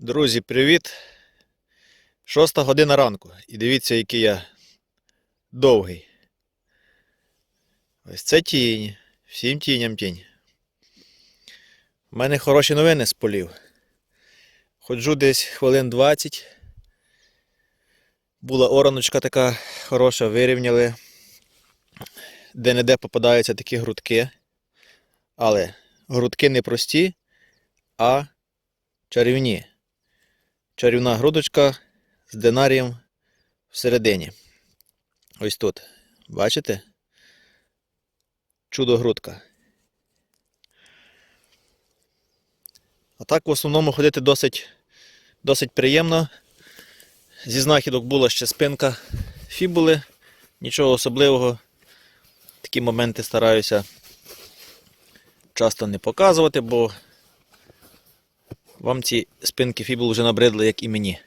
Друзі, привіт! Шоста година ранку. І дивіться, який я довгий. Ось це тінь. Всім тіням тінь. У мене хороші новини з полів. Ходжу десь хвилин 20. Була ораночка така хороша, вирівняли. Де-не-де попадаються такі грудки. Але грудки не прості, а чарівні. Чарівна грудочка з динарієм всередині. Ось тут. Бачите? Чудо грудка. А так в основному ходити досить, досить приємно. Зі знахідок була ще спинка фібули. Нічого особливого. Такі моменти стараюся часто не показувати, бо вам ці спинки фібул вже набридли, як і мені.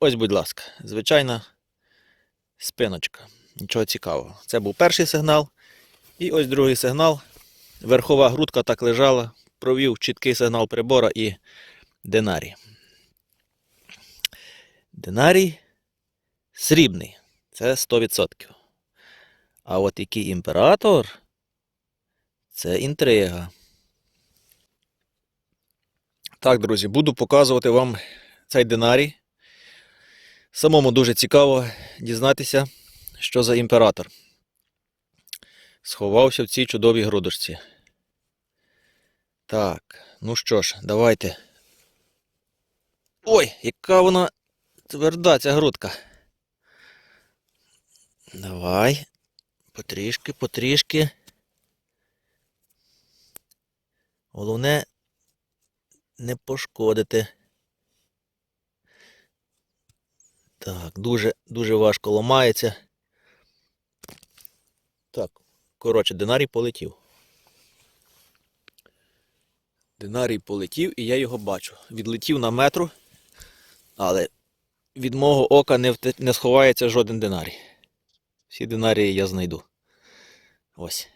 Ось, будь ласка, звичайна спиночка. Нічого цікавого. Це був перший сигнал. І ось другий сигнал. Верхова грудка так лежала, провів чіткий сигнал прибора і динарій. Динарій срібний. Це 100%. А от який імператор. Це інтрига. Так, друзі, буду показувати вам цей динарій. Самому дуже цікаво дізнатися, що за імператор. Сховався в цій чудовій грудочці. Так, ну що ж, давайте. Ой, яка вона тверда ця грудка. Давай. Потрішки, потрішки. Головне не пошкодити. Так, дуже, дуже важко ламається. Так, коротше, динарій полетів. Динарій полетів і я його бачу. Відлетів на метру, але від мого ока не, вте- не сховається жоден динарій. Всі динарії я знайду. Ось.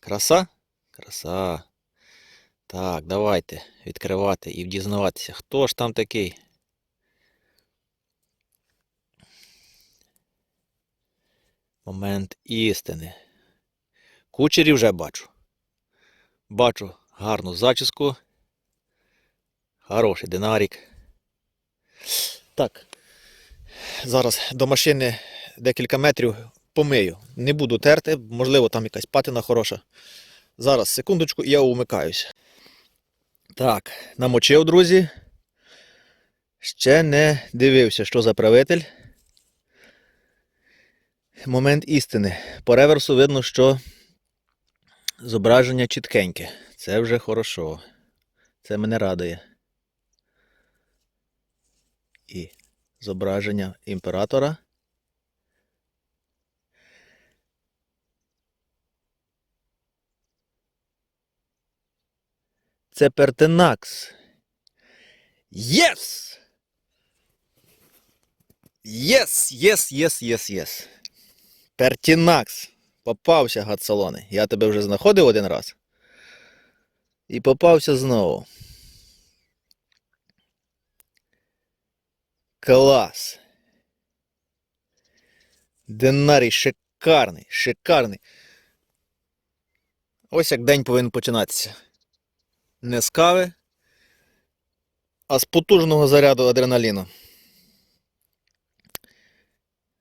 Краса? Краса. Так, давайте відкривати і дізнаватися, хто ж там такий. Момент істини. Кучері вже бачу. Бачу гарну зачіску. Хороший динарік. Так. Зараз до машини декілька метрів помию. Не буду терти, можливо, там якась патина хороша. Зараз, секундочку, я умикаюсь. Так, намочив, друзі. Ще не дивився, що за правитель. Момент істини. По реверсу видно, що зображення чіткеньке. Це вже хорошо. Це мене радує. І зображення імператора. Це Пертенакс. Єс! Єс, єс, єс, єс, єс. Пертінакс. Попався, гад салони. Я тебе вже знаходив один раз. І попався знову. Клас. Динарій шикарний, шикарний. Ось як день повинен починатися. Не з кави, а з потужного заряду адреналіну.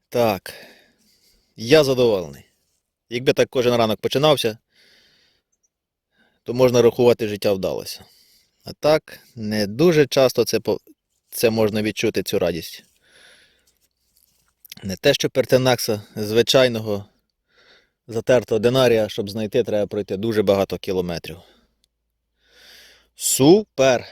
Так. Я задоволений. Якби так кожен ранок починався, то можна рахувати, життя вдалося. А так, не дуже часто це, це можна відчути цю радість. Не те, що пертенакса звичайного затертого динарія, щоб знайти, треба пройти дуже багато кілометрів. Супер!